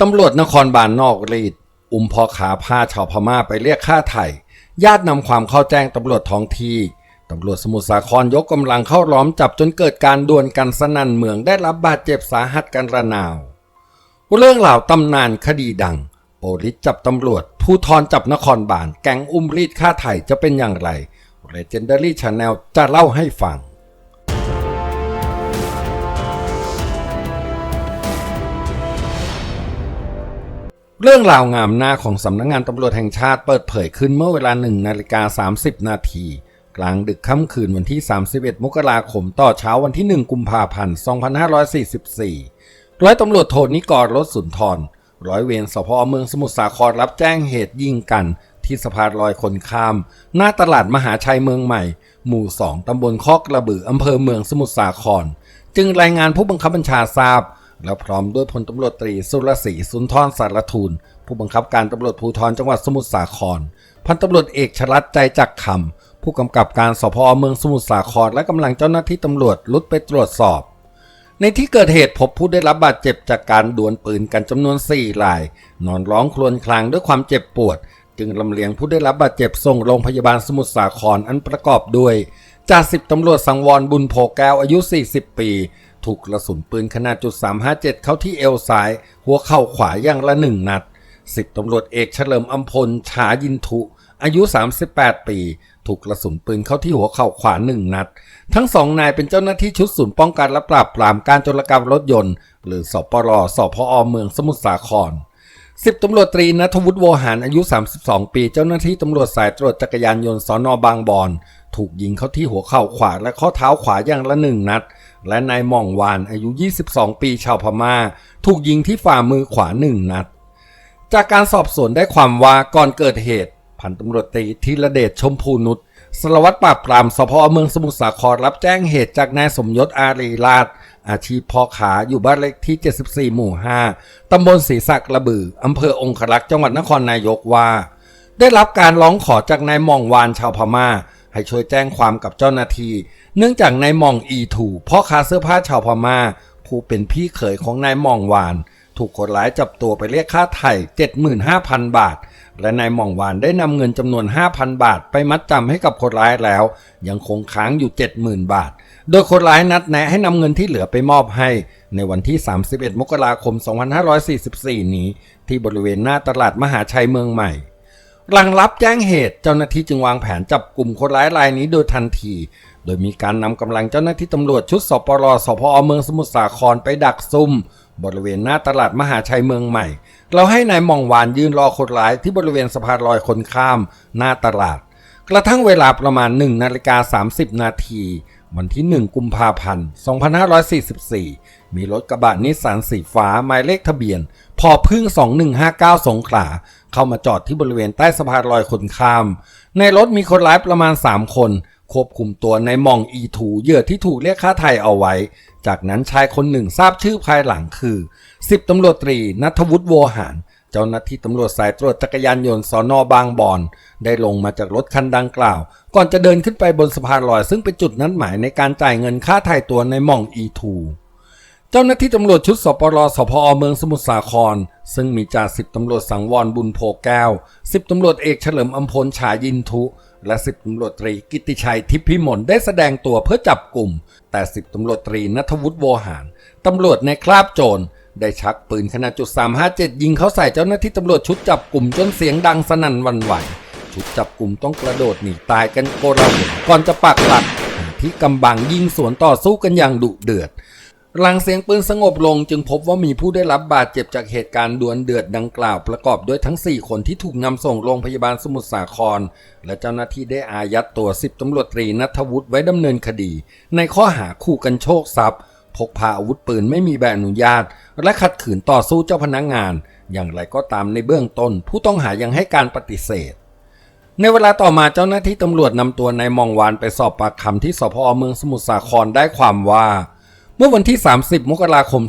ตำรวจนครบาลนอกรีด อุ้มพ่อขาพาชาวพม่าไปเรียกค่าไถ่ญาตินำความเข้าแจ้งตำรวจท้องที่ตำรวจสมุทรสาครยกกำลังเข้าล้อมจับจนเกิดการดวลกันสนั่นเมืองได้รับบาดเจ็บสาหัสกันระนาว เรื่องราตำนานคดีดัง โปลิสจับตำรวจ ผู้ทอนจับนครบาลแก๊งอุ้มรีดค่าไถ่จะเป็นอย่างไร Legendary Channel จะเล่าให้ฟัง เรื่องราวงามหน้าของสำนักงงานตำรวจแห่งชาติเปิดเผยขึ้นเมื่อเวลา1นาฬิกา30 นาที กลางดึกค่ำคืนวันที่ 31 มกราคมต่อเช้าวันที่ 1 กุมภาพันธ์ 2544 ร้อยตำรวจโทนิกรรถสุนทร ร้อยเวรสพเมืองสมุทรสาครรับแจ้งเหตุยิงกัน ที่สะพานลอยคนข้าม หน้าตลาดมหาชัยเมืองใหม่ หมู่ 2 ตำบลคอกระบืออำเภอเมืองสมุทรสาคร จึงรายงานผู้บังคับบัญชาทราบ แล้วพร้อมด้วยพลตำรวจตรีสุรศรีสุนทรสารทูล ผู้บังคับการตำรวจภูธรจังหวัดสมุทรสาคร พันตำรวจเอกชลัดใจจักคำผู้กำกับการสพเมืองสมุทรสาคร และกำลังเจ้าหน้าที่ตำรวจลุดไปตรวจสอบ ในที่เกิดเหตุพบผู้ได้รับบาดเจ็บจากการดวลปืนกันจำนวน 4 ราย นอนร้องครวญครางด้วยความเจ็บปวด จึงลำเลียงผู้ได้รับบาดเจ็บส่งโรงพยาบาลสมุทรสาครอันประกอบด้วยจ่าสิบตำรวจสังวรบุญโพแก้วอายุ 40 ปี ถูกกระสุนปืนขนาดจุด357 เข้าที่เอวซ้าย หัวเข่าขวาอย่างละหนึ่งนัดสิบตำรวจเอกเฉลิมอัมพล ฉายินทุ อายุ 38 ปี ถูกกระสุนปืนเข้าที่หัวเข่าขวาหนึ่งนัด ทั้งสองนายเป็นเจ้าหน้าที่ชุดศูนย์ป้องกันและปราบปรามการโจรกรรมรถยนต์ หรือสปรสพอเมืองสมุทรสาครสิบตำรวจตรีนัทวุฒิโวหารอายุ 32 ปี เจ้าหน้าที่ตำรวจสายตรวจจักรยานยนต์สอนอบางบอน ถูกยิงเข้าที่หัวเข่าขวาและข้อเท้าขวาอย่างละหนึ่งนัด และนายม่องวานอายุ 22 ปีชาวพม่า ถูกยิงที่ฝ่ามือขวาหนึ่งนัด จากการสอบสวนได้ความว่าก่อนเกิดเหตุ พันตำรวจตรีธีรเดชชมพูนุชสารวัตรปราบปรามสพเมืองสมุทรสาครรับแจ้งเหตุจากนายสมยศอารีราช อาชีพพ่อขาอยู่บ้านเลขที่ 74 หมู่ 5 ตำบลศรีสักระบือ อำเภอองครักษ์จังหวัดนครนายกว่า ได้รับการร้องขอจากนายม่องวานชาวพม่า ให้ช่วยแจ้งความกับเจ้าหน้าที่ เนื่องจากนายม่องอีถูพ่อค้าเสื้อผ้าชาวพม่า ผู้เป็นพี่เขยของนายม่องวาน ถูกคนร้ายจับตัวไปเรียกค่าไถ่75,000 บาท และนายม่องวานได้นำเงินจำนวน 5,000 บาท ไปมัดจำให้กับคนร้ายแล้ว ยังคงค้างอยู่ 70,000 บาท โดยคนร้ายนัดแนะให้นำเงินที่เหลือไปมอบให้ ในวันที่ 31 มกราคม 2544 นี้ ที่บริเวณหน้าตลาดมหาชัยเมืองใหม่หลังรับแจ้งเหตุเจ้าหน้าที่จึงวางแผนจับกลุ่มคนร้ายรายนี้โดยทันที โดยมีการนำกำลังเจ้าหน้าที่ตำรวจชุดสปรสพอเมืองสมุทรสาครไปดักซุ่มบริเวณหน้าตลาดมหาชัยเมืองใหม่ เราให้นายมองวานยืนรอคนร้ายที่บริเวณสะพานลอยคนข้าม หน้าตลาด กระทั่งเวลาประมาณ1นาฬิกา30 นาทีวันที่ 1 กุมภาพันธ์ 2544 มีรถกระบะนิสสันสีฟ้าหมายเลขทะเบียน พอพึ่ง 2159 สงขลา เข้ามาจอดที่บริเวณใต้สะพานลอยคนข้าม ในรถมีคนร้ายประมาณ 3 คน ควบคุมตัวในมองอีถูเหยื่อที่ถูกเรียกค่าไถ่เอาไว้ จากนั้นชายคนหนึ่งทราบชื่อภายหลังคือ10ตำรวจตรีนัทวุฒิโวหารเจ้าหน้าที่ตำรวจสายตรวจจักรยานยนต์สอนอบางบอน ได้ลงมาจากรถคันดังกล่าว ก่อนจะเดินขึ้นไปบนสะพานลอยซึ่งเป็นจุดนัดหมายในการจ่ายเงินค่าไถ่ตัวในหม่องอีทู เจ้าหน้าที่ตำรวจชุดสปรสพอเมืองสมุทรสาคร ซึ่งมีจ่าสิบตำรวจสังวรบุญโพแก้วสิบตำรวจเอกเฉลิมอัมพลฉายินทุ และสิบตำรวจตรีกิติชัยทิพย์พิมลได้แสดงตัวเพื่อจับกลุ่ม แต่สิบตำรวจตรีนัทวุฒิโวหารตำรวจในคราบโจรได้ชักปืนขนาดจุด357 ยิงเข้าใส่เจ้าหน้าที่ตำรวจชุดจับกลุ่มจนเสียงดังสนั่นวันไหว ชุดจับกลุ่มต้องกระโดดหนีตายกันโกลาหลก่อนจะปักหลักที่กำบังยิงสวนต่อสู้กันอย่างดุเดือด หลังเสียงปืนสงบลงจึงพบว่ามีผู้ได้รับบาดเจ็บจากเหตุการณ์ดวลเดือดดังกล่าวประกอบด้วยทั้ง 4 คนที่ถูกนำส่งโรงพยาบาลสมุทรสาคร และเจ้าหน้าที่ได้อายัดตัว10ตำรวจตรีนัทวุฒิไว้ดำเนินคดี ในข้อหาขู่กันโชคทรัพย์ พกพาอาวุธปืนไม่มีใบอนุญาต และขัดขืนต่อสู้เจ้าพนักงาน อย่างไรก็ตามในเบื้องต้น ผู้ต้องหายังให้การปฏิเสธในเวลาต่อมาเจ้าหน้าที่ตำรวจนำตัวนายมองวานไปสอบปากคำที่สพเมืองสมุทรสาครได้ความว่า เมื่อวันที่ 30 มกราคม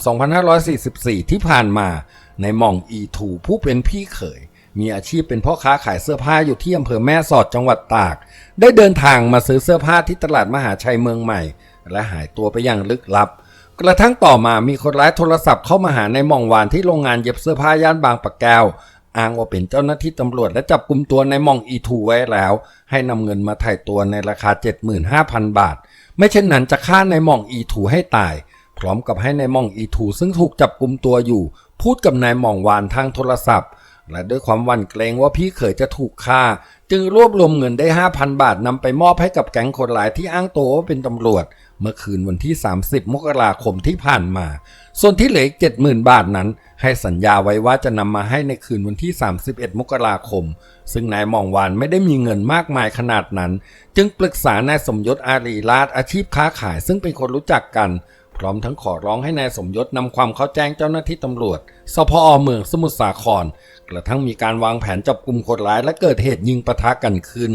2544 ที่ผ่านมา ในหม่องอีถูผู้เป็นพี่เขย มีอาชีพเป็นพ่อค้าขายเสื้อผ้าอยู่ที่อำเภอแม่สอดจังหวัดตาก ได้เดินทางมาซื้อเสื้อผ้าที่ตลาดมหาชัยเมืองใหม่ และหายตัวไปอย่างลึกลับ กระทั่งต่อมามีคนร้ายโทรศัพท์เข้ามาหาในายหม่องหวานที่โรงงานเย็บเสื้อผ้าย่านบางปะแก้วอ้างว่าเป็นเจ้าหน้าที่ตำรวจและจับกลุ่มตัวในายหม่องอีทูไว้แล้ว ให้นำเงินมาถ่ายตัวในราคา 75,000 บาท ไม่เช่นนั้นจะฆ่านายหม่องอีถูให้ตาย พร้อมกับให้นายหม่องอีถูซึ่งถูกจับกลุ่มตัวอยู่ พูดกับนายหม่องวานทางโทรศัพท์ และด้วยความหวั่นเกรงว่าพี่เขยจะถูกฆ่า จึงรวบรวมเงินได้ 5,000 บาทนำไปมอบให้กับแก๊งคนหลายที่อ้างตัวว่าเป็นตำรวจ เมื่อคืนวันที่ 30 มกราคมที่ผ่านมา ส่วนที่เหลืออีก70,000 บาทนั้น ให้สัญญาไว้ว่าจะนำมาให้ในคืนวันที่ 31 มกราคม ซึ่งนายมองวานไม่ได้มีเงินมากมายขนาดนั้น จึงปรึกษานายสมยศอารีราชอาชีพค้าขายซึ่งเป็นคนรู้จักกัน พร้อมทั้งขอร้องให้นายสมยศนำความเข้าแจ้งเจ้าหน้าที่ตำรวจสพอเมืองสมุทรสาคร กระทั่งมีการวางแผนจับกลุ่มคนร้ายและเกิดเหตุยิงปะทะกันขึ้น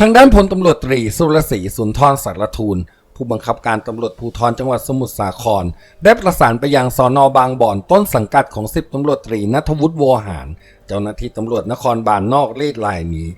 ทางด้านพลตำรวจตรีสุรศรีสุนทรสารทูล ผู้บังคับการตำรวจภูธรจังหวัดสมุทรสาคร ได้ประสานไปยังสอนอบางบ่อนต้นสังกัดของสิบตำรวจตรีนัทวุฒิวหาร เจ้าหน้าที่ตำรวจนครบาลนอกเลดลายนี้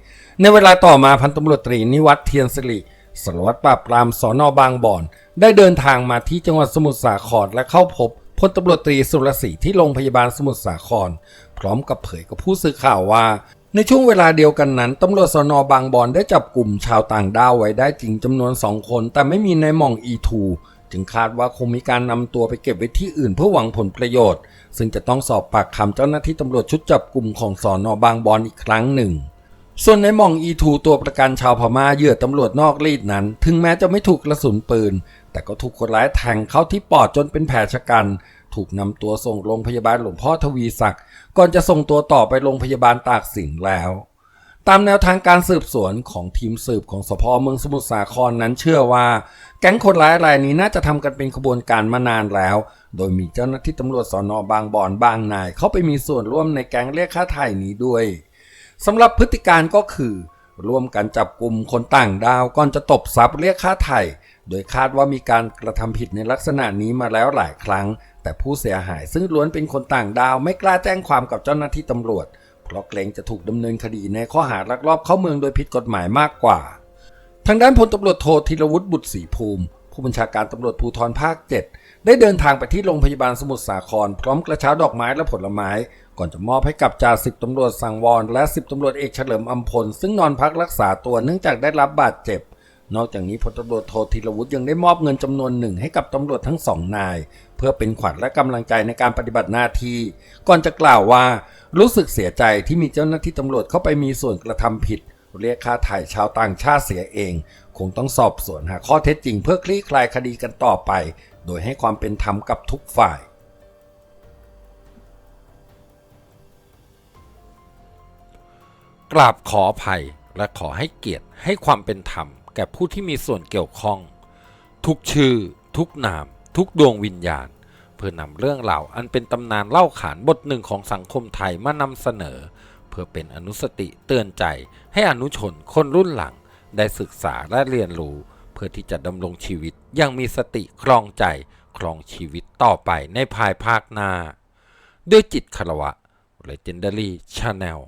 ในเวลาต่อมาพันตำรวจตรีนิวัฒน์เทียนสิริสารวัตรปราบปรามสอนอบางบ่อน ได้เดินทางมาที่จังหวัดสมุทรสาครและเข้าพบพลตำรวจตรีสุรศรีที่โรงพยาบาลสมุทรสาคร พร้อมกับเผยกับผู้สื่อข่าวว่า ในช่วงเวลาเดียวกันนั้น ตำรวจสนบางบอนได้จับกลุ่มชาวต่างด้าวไว้ได้จริงจำนวนสองคน แต่ไม่มีในหม่องอีทูจึงคาดว่าคงมีการนำตัวไปเก็บไว้ที่อื่นเพื่อหวังผลประโยชน์ ซึ่งจะต้องสอบปากคำเจ้าหน้าที่ตำรวจชุดจับกลุ่มของสอนอบางบอนอีกครั้งหนึ่ง ส่วนในหม่องอีทูตัวประกันชาวพม่าเหยื่อตำรวจนอกรีดนั้น ถึงแม้จะไม่ถูกกระสุนปืน แต่ก็ถูกคนร้ายแทงเข้าที่ปอดจนเป็นแผลชะกัน ถูกนำตัวส่งโรงพยาบาลหลวงพ่อทวีศักดิ์ก่อนจะส่งตัวต่อไปโรงพยาบาลตากสินแล้ว ตามแนวทางการสืบสวนของทีมสืบของสพเมืองสมุทรสาครนั้นเชื่อว่า แก๊งคนร้ายรายนี้น่าจะทำกันเป็นขบวนการมานานแล้ว โดยมีเจ้าหน้าที่ตำรวจสอนอบางบอนบางนาย เข้าไปมีส่วนร่วมในแก๊งเรียกค่าไถ่นี้ด้วยสำหรับพฤติการก็คือ ร่วมกันจับกลุ่มคนต่างดาวก่อนจะตบทรัพย์เรียกค่าไถ่โดยคาดว่ามีการกระทำผิดในลักษณะนี้มาแล้วหลายครั้ง แต่ผู้เสียหายซึ่งล้วนเป็นคนต่างดาวไม่กล้าแจ้งความกับเจ้าหน้าที่ตำรวจ เพราะเกรงจะถูกดำเนินคดีในข้อหาลักลอบเข้าเมืองโดยผิดกฎหมายมากกว่า ทางด้านพลตำรวจโทธีรวุฒิบุตรศรีภูมิ ผู้บัญชาการตำรวจภูธรภาค 7 ได้เดินทางไปที่โรงพยาบาลสมุทรสาคร พร้อมกระเช้าดอกไม้และผลไม้ ก่อนจะมอบให้กับจ่าสิบตำรวจสังวรและสิบตำรวจเอกเฉลิมอัมพลซึ่งนอนพักรักษาตัวเนื่องจากได้รับบาดเจ็บ นอกจากนี้พลตำรวจโทธีรวุฒิยังได้มอบเงินจำนวนหนึ่งให้กับตำรวจทั้งสองนาย เพื่อเป็นขวัญและกำลังใจในการปฏิบัติหน้าที่ ก่อนจะกล่าวว่า รู้สึกเสียใจที่มีเจ้าหน้าที่ตำรวจเข้าไปมีส่วนกระทำผิด เรียกค่าถ่ายชาวต่างชาติเสียเอง คงต้องสอบสวนหาข้อเท็จจริงเพื่อคลี่คลายคดีกันต่อไป โดยให้ความเป็นธรรมกับทุกฝ่ายกราบขออภัยและขอให้เกียรติให้ความเป็นธรรม ก่ผู้ที่มีส่วนเกี่ยวข้อง ทุกชื่อ ทุกนาม ทุกดวงวิญญาณ เพื่อนำเรื่องราอันเป็นตำนานเล่าขานบทหนึ่งของสังคมไทยมานำเสนอ เพื่อเป็นอนุสติเตือนใจให้อนุชนคนรุ่นหลัง ได้ศึกษาและเรียนรู้ เพื่อที่จะดำรงชีวิตอยังมีสติครองใจครองชีวิตต่อไปในภายภาคหน้า ด้วยจิตคารวะ Legendary Channel